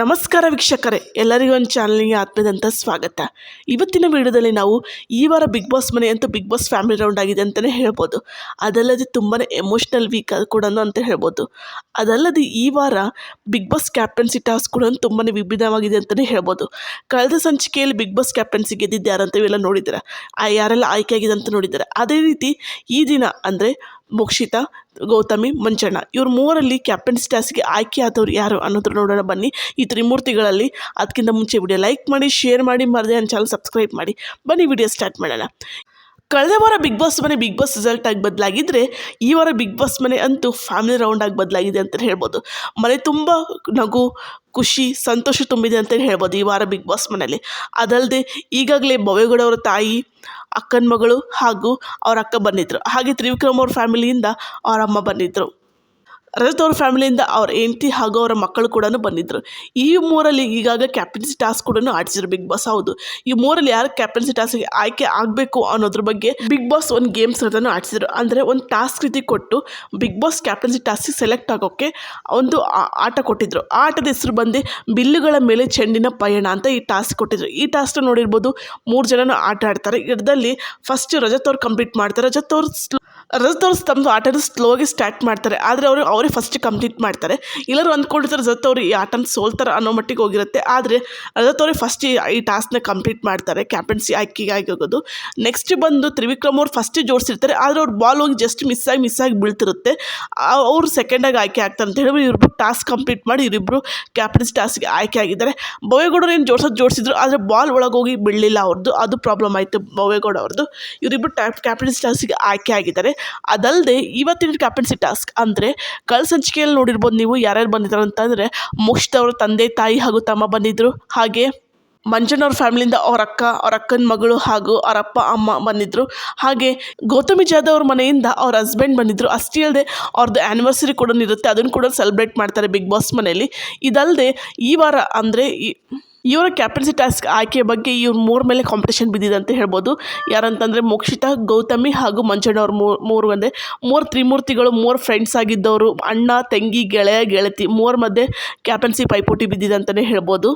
ನಮಸ್ಕಾರ ವೀಕ್ಷಕರೇ, ಎಲ್ಲರಿಗೂ ಒಂದು ಚಾನಲ್ಗೆ ಆತ್ಮದಂತ ಸ್ವಾಗತ. ಇವತ್ತಿನ ವಿಡಿಯೋದಲ್ಲಿ ನಾವು ಈ ವಾರ ಬಿಗ್ ಬಾಸ್ ಮನೆ ಅಂತೂ ಬಿಗ್ ಬಾಸ್ ಫ್ಯಾಮಿಲಿ ರೌಂಡ್ ಆಗಿದೆ ಅಂತಲೇ ಹೇಳ್ಬೋದು. ಅದಲ್ಲದೆ ತುಂಬಾ ಎಮೋಷ್ನಲ್ ವೀಕ್ ಕೂಡ ಅಂತ ಹೇಳ್ಬೋದು. ಅದಲ್ಲದೆ ಈ ವಾರ ಬಿಗ್ ಬಾಸ್ ಕ್ಯಾಪ್ಟನ್ಸಿ ಟಾಸ್ಕ್ ಕೂಡ ತುಂಬಾ ವಿಭಿನ್ನವಾಗಿದೆ ಅಂತಲೇ ಹೇಳ್ಬೋದು. ಕಳೆದ ಸಂಚಿಕೆಯಲ್ಲಿ ಬಿಗ್ ಬಾಸ್ ಕ್ಯಾಪ್ಟನ್ಸಿ ಗೆದ್ದಿದ್ದು ಅಂತ ಇವೆಲ್ಲ ನೋಡಿದ್ದಾರೆ? ಆ ಯಾರೆಲ್ಲ ಆಯ್ಕೆ ಆಗಿದೆ ಅಂತ ನೋಡಿದ್ದಾರೆ? ಅದೇ ರೀತಿ ಈ ದಿನ ಅಂದರೆ ಮೋಕ್ಷಿತಾ, ಗೌತಮಿ ಮಂಚಣ್ಣ ಇವ್ರ ಮೂವರಲ್ಲಿ ಕ್ಯಾಪ್ಟನ್ ಸ್ಟಾಸ್ಗೆ ಆಯ್ಕೆ ಆದವ್ರು ಯಾರು ಅನ್ನೋದ್ರ ನೋಡೋಣ ಬನ್ನಿ. ಈ ತ್ರಿಮೂರ್ತಿಗಳಲ್ಲಿ ಅದಕ್ಕಿಂತ ಮುಂಚೆ ವಿಡಿಯೋ ಲೈಕ್ ಮಾಡಿ ಶೇರ್ ಮಾಡಿ, ಮರದೆ ನನ್ನ ಚಾನಲ್ ಸಬ್ಸ್ಕ್ರೈಬ್ ಮಾಡಿ. ಬನ್ನಿ ವಿಡಿಯೋ ಸ್ಟಾರ್ಟ್ ಮಾಡೋಣ. ಕಳೆದ ವಾರ ಬಿಗ್ ಬಾಸ್ ಮನೆ ಬಿಗ್ ಬಾಸ್ ರಿಸಲ್ಟ್ ಆಗಿ ಬದಲಾಗಿದ್ದರೆ ಈ ವಾರ ಬಿಗ್ ಬಾಸ್ ಮನೆ ಅಂತೂ ಫ್ಯಾಮಿಲಿ ರೌಂಡ್ ಆಗಿ ಬದಲಾಗಿದೆ ಅಂತ ಹೇಳ್ಬೋದು. ಮನೆ ತುಂಬ ನಗು, ಖುಷಿ, ಸಂತೋಷ ತುಂಬಿದೆ ಅಂತ ಹೇಳ್ಬೋದು ಈ ವಾರ ಬಿಗ್ ಬಾಸ್ ಮನೆಯಲ್ಲಿ. ಅದಲ್ಲದೆ ಈಗಾಗಲೇ ಅವರ ತಾಯಿ, ಅಕ್ಕನ ಮಗಳು ಹಾಗೂ ಅವರ ಅಕ್ಕ ಬಂದಿದ್ದರು ಹಾಗೆ ತ್ರಿವಿಕ್ರಮ್ ಅವ್ರ ಫ್ಯಾಮಿಲಿಯಿಂದ ಅವರಮ್ಮ ಬಂದಿದ್ದರು ರಜತ್ ಅವ್ರ ಫ್ಯಾಮಿಲಿಯಿಂದ ಅವ್ರ ಹೆಂಡತಿ ಹಾಗೂ ಅವರ ಮಕ್ಕಳು ಕೂಡ ಬಂದಿದ್ದರು ಈ ಮೂರಲ್ಲಿ ಈಗಾಗ ಕ್ಯಾಪ್ಟನ್ಸಿ ಟಾಸ್ಕ್ ಕೂಡ ಆಡಿಸಿದ್ರು ಬಿಗ್ ಬಾಸ್ ಹೌದು. ಈ ಮೂರಲ್ಲಿ ಯಾರು ಕ್ಯಾಪ್ಟನ್ಸಿ ಟಾಸ್ಕ್ಗೆ ಆಯ್ಕೆ ಆಗಬೇಕು ಅನ್ನೋದ್ರ ಬಗ್ಗೆ ಬಿಗ್ ಬಾಸ್ ಒಂದು ಗೇಮ್ಸ್ ಅದನ್ನು ಆಡಿಸಿದ್ರು. ಅಂದರೆ ಒಂದು ಟಾಸ್ಕ್ ರೀತಿ ಕೊಟ್ಟು ಬಿಗ್ ಬಾಸ್ ಕ್ಯಾಪ್ಟನ್ಸಿ ಟಾಸ್ಕಿಗೆ ಸೆಲೆಕ್ಟ್ ಆಗೋಕ್ಕೆ ಒಂದು ಆಟ ಕೊಟ್ಟಿದ್ರು. ಆ ಆಟದ ಹೆಸರು ಬಂದು ಬಿಲ್ಲುಗಳ ಮೇಲೆ ಚೆಂಡಿನ ಪಯಣ ಅಂತ ಈ ಟಾಸ್ಕ್ ಕೊಟ್ಟಿದ್ರು. ಈ ಟಾಸ್ಕ್ನ ನೋಡಿರ್ಬೋದು ಮೂರು ಜನನು ಆಟ ಆಡ್ತಾರೆ. ಇದರಲ್ಲಿ ಫಸ್ಟ್ ರಜತ್ ಅವ್ರು ಕಂಪ್ಲೀಟ್ ಮಾಡ್ತಾರೆ. ರಜತ್ ಅವ್ರು ಸ್ಲೋ ತಮ್ಮದು ಆಟನ ಸ್ಲೋಗೆ ಸ್ಟಾರ್ಟ್ ಮಾಡ್ತಾರೆ. ಆದರೆ ಅವರು ಅವರೇ ಫಸ್ಟ್ ಕಂಪ್ಲೀಟ್ ಮಾಡ್ತಾರೆ. ಎಲ್ಲರೂ ಅಂದ್ಕೊಂಡಿರ್ತಾರೆ, ರಜತ್ ಅವರು ಈ ಆಟನ ಸೋಲ್ತಾರೆ ಅನ್ನೋ ಮಟ್ಟಿಗೆ ಹೋಗಿರುತ್ತೆ. ಆದರೆ ರಜತ್ ಅವರೇ ಫಸ್ಟ್ ಈ ಟಾಸ್ಕ್ನ ಕಂಪ್ಲೀಟ್ ಮಾಡ್ತಾರೆ ಕ್ಯಾಪ್ಟನ್ಸಿ ಆಯ್ಕೆಗೆ ಹೋಗೋದು ನೆಕ್ಸ್ಟ್ ಬಂದು ತ್ರಿವಿಕ್ರಮ್ ಅವ್ರು ಫಸ್ಟ್ ಜೋಡಿಸಿರ್ತಾರೆ. ಆದರೆ ಅವ್ರು ಬಾಲ್ ಹೋಗಿ ಜಸ್ಟ್ ಮಿಸ್ ಆಗಿ ಮಿಸ್ ಆಗಿ ಬೀಳ್ತಿರುತ್ತೆ. ಅವರು ಸೆಕೆಂಡಾಗಿ ಆಯ್ಕೆ ಆಗ್ತಾರೆ ಅಂತ ಹೇಳಿ ಇವ್ರಿಬ್ರು ಟಾಸ್ಕ್ ಕಂಪ್ಲೀಟ್ ಮಾಡಿ ಇವರಿಬ್ಬರು ಕ್ಯಾಪ್ಟನ್ಸಿ ಟಾಸ್ಕ್ಗೆ ಆಯ್ಕೆ ಆಗಿದ್ದಾರೆ. ಭವೇಗೌಡರು ಏನು ಜೋಡಿಸೋದು ಜೋಡಿಸಿದ್ರು, ಆದರೆ ಬಾಲ್ ಒಳಗೆ ಹೋಗಿ ಬೀಳಲಿಲ್ಲ ಅವ್ರದ್ದು ಅದು ಪ್ರಾಬ್ಲಮ್ ಆಯಿತು ಭವೇಗೌಡ ಅವ್ರದ್ದು ಇವರಿಬ್ಬರು ಟ್ಯಾಪ್ ಕ್ಯಾಪ್ಟನ್ಸಿ ಟಾಸ್ಕ್ಗೆ ಆಯ್ಕೆ ಆಗಿದ್ದಾರೆ. ಅದಲ್ಲದೆ ಇವತ್ತಿನ ಕ್ಯಾಪ್ಟನ್ಸಿ ಟಾಸ್ಕ್ ಅಂದರೆ ಕಳೆದ ಸಂಚಿಕೆಯಲ್ಲಿ ನೋಡಿರ್ಬೋದು ನೀವು ಯಾರ್ಯಾರು ಬಂದಿದ್ದಾರೆ ಅಂತಂದರೆ ಮುಷ್ಟ್ ಅವ್ರ ತಂದೆ, ತಾಯಿ ಹಾಗೂ ತಮ್ಮ ಬಂದಿದ್ದರು ಹಾಗೆ ಮಂಜಣ್ಣ ಅವ್ರ ಫ್ಯಾಮಿಲಿಯಿಂದ ಅವ್ರ ಅಕ್ಕ, ಅವ್ರ ಅಕ್ಕನ ಮಗಳು ಹಾಗೂ ಅವ್ರ ಅಪ್ಪ, ಅಮ್ಮ ಬಂದಿದ್ದರು ಹಾಗೆ ಗೌತಮಿ ಜಾಧವ್ ಅವ್ರ ಮನೆಯಿಂದ ಅವ್ರ ಹಸ್ಬೆಂಡ್ ಬಂದಿದ್ದರು ಅಷ್ಟೇ ಅಲ್ಲದೆ ಅವ್ರದ್ದು ಆ್ಯನಿವರ್ಸರಿ ಕೂಡ ಇರುತ್ತೆ. ಅದನ್ನು ಕೂಡ ಸೆಲೆಬ್ರೇಟ್ ಮಾಡ್ತಾರೆ ಬಿಗ್ ಬಾಸ್ ಮನೆಯಲ್ಲಿ. ಇದಲ್ಲದೆ ಈ ವಾರ ಅಂದರೆ ಈ ಇವರ ಕ್ಯಾಪ್ಟನ್ಸಿ ಟಾಸ್ಕ್ ಆಯ್ಕೆ ಬಗ್ಗೆ ಇವ್ರ ಮೂರ ಮೇಲೆ ಕಾಂಪಿಟೇಷನ್ ಬಿದ್ದಿದೆ ಅಂತ ಹೇಳ್ಬೋದು. ಯಾರಂತಂದರೆ ಮೋಕ್ಷಿತಾ, ಗೌತಮಿ ಹಾಗೂ ಮಂಜಣ್ಣ ಅವ್ರ ಮೂರು ಒಂದೇ ಮೂರು ತ್ರಿಮೂರ್ತಿಗಳು, ಮೂರು ಫ್ರೆಂಡ್ಸ್ ಆಗಿದ್ದವರು ಅಣ್ಣ, ತಂಗಿ, ಗೆಳೆಯ, ಗೆಳತಿ ಮೂರ ಮಧ್ಯೆ ಕ್ಯಾಪ್ಟನ್ಸಿ ಪೈಪೋಟಿ ಬಿದ್ದಿದೆ ಅಂತಲೇ ಹೇಳ್ಬೋದು.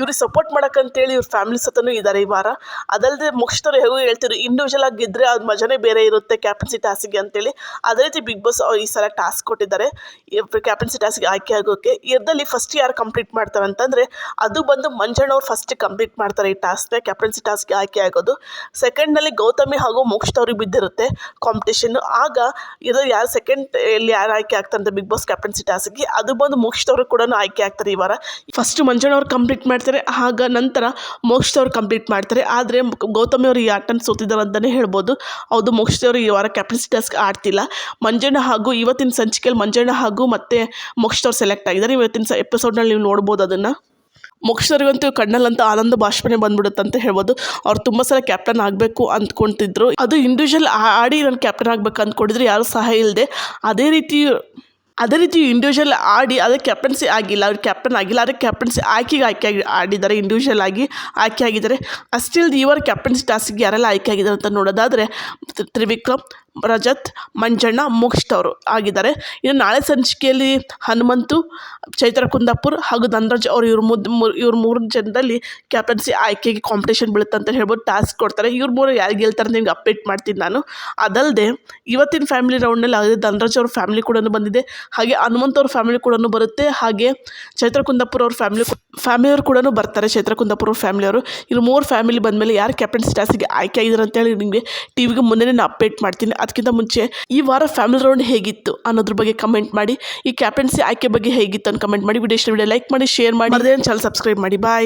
ಇವ್ರಿಗೆ ಸಪೋರ್ಟ್ ಮಾಡೋಕ್ಕಂತೇಳಿ ಇವ್ರ ಫ್ಯಾಮಿಲಿ ಸತನೂ ಇದ್ದಾರೆ ಈ ವಾರ. ಅದಲ್ಲದೆ ಮುಖ್ಯಸ್ಥರು ಹೇಗೂ ಹೇಳ್ತಿದ್ರು ಇಂಡಿವಿಜುವಲ್ ಆಗಿ ಗೆದ್ದರೆ ಅದು ಮಜಾನೇ ಬೇರೆ ಇರುತ್ತೆ ಕ್ಯಾಪ್ಟನ್ಸಿ ಟಾಸ್ಗೆ ಅಂತೇಳಿ. ಅದೇ ರೀತಿ ಬಿಗ್ ಬಾಸ್ ಈ ಸಲ ಟಾಸ್ಕ್ ಕೊಟ್ಟಿದ್ದಾರೆ. ಕ್ಯಾಪ್ಟನ್ಸಿ ಟಾಸ್ಗೆ ಆಯ್ಕೆ ಆಗೋಕ್ಕೆ ಇದರಲ್ಲಿ ಫಸ್ಟ್ ಯಾರು ಕಂಪ್ಲೀಟ್ ಮಾಡ್ತಾರೆ ಅಂತಂದರೆ, ಅದು ಬಂದು ಮಂಜಣ್ಣ ಅವ್ರು ಫಸ್ಟ್ ಕಂಪ್ಲೀಟ್ ಮಾಡ್ತಾರೆ ಈ ಟಾಸ್ಕ್ನ ಕ್ಯಾಪ್ಟನ್ಸಿ ಟಾಸ್ಗೆ ಆಯ್ಕೆ ಆಗೋದು. ಸೆಕೆಂಡ್ನಲ್ಲಿ ಗೌತಮಿ ಹಾಗೂ ಮೋಕ್ಷದವ್ರಿಗೆ ಬಿದ್ದಿರುತ್ತೆ ಕಾಂಪಿಟೇಷನ್ ಆಗ ಇದು ಯಾರು ಸೆಕೆಂಡ್ ಇಲ್ಲಿ ಯಾರು ಆಯ್ಕೆ ಆಗ್ತಾರೆ ಬಿಗ್ ಬಾಸ್ ಕ್ಯಾಪ್ಟನ್ಸಿ ಟಾಸ್ಗೆ ಅದು ಬಂದು ಮೋಕ್ಷದವ್ರು ಕೂಡ ಆಯ್ಕೆ ಆಗ್ತಾರೆ ಈ ವಾರ. ಫಸ್ಟ್ ಮಂಜಣ್ಣ ಅವ್ರು ಕಂಪ್ಲೀಟ್ ಮಾಡ್ತಾರೆ. ಆಗ ನಂತರ ಮೋಕ್ಷದವ್ರು ಕಂಪ್ಲೀಟ್ ಮಾಡ್ತಾರೆ. ಆದರೆ ಗೌತಮಿ ಅವರು ಈ ಆಟನ ಸೋತಿದ್ದಾರೆ ಅಂತಲೇ ಹೇಳ್ಬೋದು. ಹೌದು ಮೋಕ್ಷದವರು ಈ ವಾರ ಕ್ಯಾಪ್ಟನ್ಸಿ ಟಾಸ್ಕ್ ಆಡ್ತಿಲ್ಲ. ಮಂಜಣ್ಣ ಹಾಗೂ ಇವತ್ತಿನ ಸಂಚಿಕೆಯಲ್ಲಿ ಮಂಜಣ್ಣ ಹಾಗೂ ಮತ್ತೆ ಮೋಕ್ಷದವ್ರು ಸೆಲೆಕ್ಟ್ ಆಗಿದ್ದಾರೆ. ಇವತ್ತಿನ ಸ ಎಪಿಸೋಡ್ನಲ್ಲಿ ನೀವು ನೋಡ್ಬೋದು ಅದನ್ನು. ಮೋಕ್ಷರಿಗಂತೂ ಕಣ್ಣಲ್ಲಂತೂ ಆನಂದ ಬಾಷ್ಪನೆ ಬಂದ್ಬಿಡುತ್ತೆ ಅಂತ ಹೇಳ್ಬೋದು. ಅವ್ರು ತುಂಬ ಸಲ ಕ್ಯಾಪ್ಟನ್ ಆಗಬೇಕು ಅಂದ್ಕೊತಿದ್ರು. ಅದು ಇಂಡಿವಿಜುವಲ್ ಆಡಿ ನಾನು ಕ್ಯಾಪ್ಟನ್ ಆಗಬೇಕು ಅಂದ್ಕೊಂಡಿದ್ರು ಯಾರೂ ಸಹಾಯ ಇಲ್ಲದೆ ಅದೇ ರೀತಿ ಅದೇ ರೀತಿ ಇಂಡಿವಿಜುವಲ್ ಆಡಿ ಅದಕ್ಕೆ ಕ್ಯಾಪ್ಟನ್ಸಿ ಆಗಿಲ್ಲ, ಅವ್ರು ಕ್ಯಾಪ್ಟನ್ ಆಗಿಲ್ಲ ಆದರೆ ಕ್ಯಾಪ್ಟನ್ಸಿ ಆಯ್ಕೆಗೆ ಆಯ್ಕೆ ಆಗಿ ಆಡಿದ್ದಾರೆ ಇಂಡಿವಿಜುವಲ್ ಆಗಿ ಆಯ್ಕೆ ಆಗಿದ್ದಾರೆ. ಇಲ್ಲದೆ ಇವರ ಕ್ಯಾಪ್ಟನ್ಸಿ ಟಾಸ್ಕ್ಗೆ ಯಾರೆಲ್ಲ ಆಯ್ಕೆ ಆಗಿದ್ದಾರೆ ಅಂತ ನೋಡೋದಾದರೆ ತ್ರಿವಿಕ್ರಮ್, ರಜತ್, ಮಂಜಣ್ಣ ಮೋಕ್ಷಿತ್ ಅವರು ಆಗಿದ್ದಾರೆ. ಇನ್ನು ನಾಳೆ ಸಂಚಿಕೆಯಲ್ಲಿ ಹನುಮಂತು, ಚೈತ್ರ ಕುಂದಾಪುರ್ ಹಾಗೂ ಧನರಾಜ್ ಅವರು ಇವ್ರ ಮುದ್ ಇವ್ರ ಮೂರು ಜನದಲ್ಲಿ ಕ್ಯಾಪ್ಟನ್ಸಿ ಆಯ್ಕೆಗೆ ಕಾಂಪಿಟೇಷನ್ ಬೀಳುತ್ತೆ ಅಂತ ಹೇಳ್ಬೋದು ಟಾಸ್ಕ್ ಕೊಡ್ತಾರೆ. ಇವ್ರ ಮೂರು ಯಾರು ಗೆಲ್ತಾರೆ ಅಂತ ನಿಮ್ಗೆ ಅಪ್ಡೇಟ್ ಮಾಡ್ತೀನಿ ನಾನು. ಅದಲ್ಲದೆ ಇವತ್ತಿನ ಫ್ಯಾಮಿಲಿ ರೌಂಡ್ನಲ್ಲಿ ಅದೇ ಧನರಾಜ್ ಅವ್ರ ಫ್ಯಾಮಿಲಿ ಕೂಡ ಬಂದಿದೆ. ಹಾಗೆ ಹನುಮಂತ್ ಅವ್ರ ಫ್ಯಾಮಿಲಿ ಕೂಡ ಬರುತ್ತೆ. ಹಾಗೆ ಚೈತ್ರ ಕುಂದಾಪುರ ಅವ್ರ ಫ್ಯಾಮಿಲಿ ಫ್ಯಾಮಿಲಿಯವರು ಕೂಡ ಬರ್ತಾರೆ. ಚೈತ್ರ ಕುಂದಾಪುರ ಅವ್ರ. ಫ್ಯಾಮಿಲಿಯವರು ಇಲ್ಲಿ ಮೂರು ಫ್ಯಾಮಿಲಿ ಬಂದಮೇಲೆ ಯಾರು ಕ್ಯಾಪ್ಟನ್ ಸ್ಟಾಸಿಗೆ ಆಯ್ಕೆ ಆಗಿದ್ದಾರೆ ಅಂತೇಳಿ ನಿಮಗೆ ಟಿವಿಗೆ ಮುಂದೆ ನಾನು ಅಪ್ಡೇಟ್ ಮಾಡ್ತೀನಿ. ಅದಕ್ಕಿಂತ ಮುಂಚೆ ಈ ವಾರ ಫ್ಯಾಮಿಲಿ ರೌಂಡ್ ಹೇಗಿತ್ತು ಅನ್ನೋದ್ರ ಬಗ್ಗೆ ಕಮೆಂಟ್ ಮಾಡಿ. ಈ ಕ್ಯಾಪ್ಟನ್ಸಿ ಆಯ್ಕೆ ಬಗ್ಗೆ ಹೇಗಿತ್ತು ಅಂತ ಕಮೆಂಟ್ ಮಾಡಿ. ವಿಡಿಯೋ ವಿಡಿಯೋ ಲೈಕ್ ಮಾಡಿ ಶೇರ್ ಮಾಡಿ. ಚಾನಲ್ ಸಬ್ಸ್ಕ್ರೈಬ್ ಮಾಡಿ. ಬಾಯ್